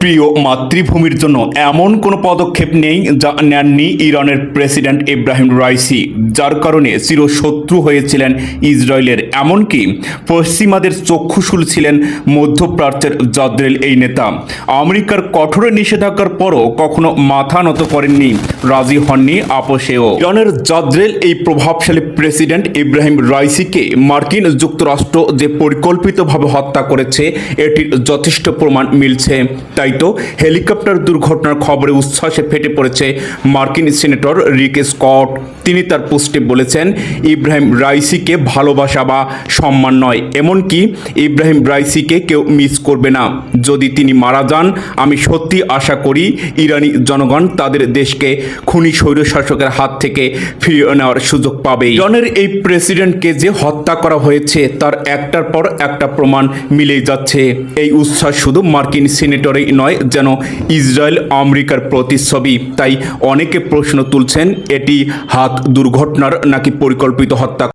প্রিয় মাতৃভূমির জন্য এমন কোনো পদক্ষেপ নেই যা নেননি ইরানের প্রেসিডেন্ট ইব্রাহিম রাইসি, যার কারণে চিরশত্রু হয়েছিলেন ইসরায়েলের। এমনকি পশ্চিমাদের চক্ষুশুল ছিলেন মধ্যপ্রাচ্যের জদ্রেল এই নেতা। আমেরিকার কঠোর নিষেধাজ্ঞার পরও কখনো মাথা নত করেননি, রাজি হননি আপোষেও ইরানের জদ্রেল এই প্রভাবশালী প্রেসিডেন্ট ইব্রাহিম রাইসিকে মার্কিন যুক্তরাষ্ট্র যে পরিকল্পিতভাবে হত্যা করেছে, এটির যথেষ্ট প্রমাণ মিলছে। তাই তো হেলিকপ্টার দুর্ঘটনার খবরে উচ্ছ্বাসে ফেটে পড়েছে মার্কিন সিনেটর রিক স্কট। তিনি তার পোস্টে বলেছেন, ইব্রাহিম রাইসিকে ভালোবাসা বা সম্মান নয়। এমনকি ইব্রাহিম রাইসিকে কেউ মিস করবে না। যদি তিনি মারা যান, আমি সত্যি আশা করি ইরানি জনগণ তাদের দেশকে খুনি স্বৈরশাসকের হাত থেকে ফিরিয়ে নেওয়ার সুযোগ পাবে ইরানের এই প্রেসিডেন্টকে যে হত্যা করা হয়েছে, তার একটার পর একটা প্রমাণ মিলেই যাচ্ছে। এই উচ্ছ্বাস শুধু মার্কিন সিনেটরেই নয় যেন ইসরায়েল আমেরিকার প্রতিচ্ছবি। তাই অনেকে প্রশ্ন তুলছেন, এটি হাত দুর্ঘটনার নাকি পরিকল্পিত হত্যা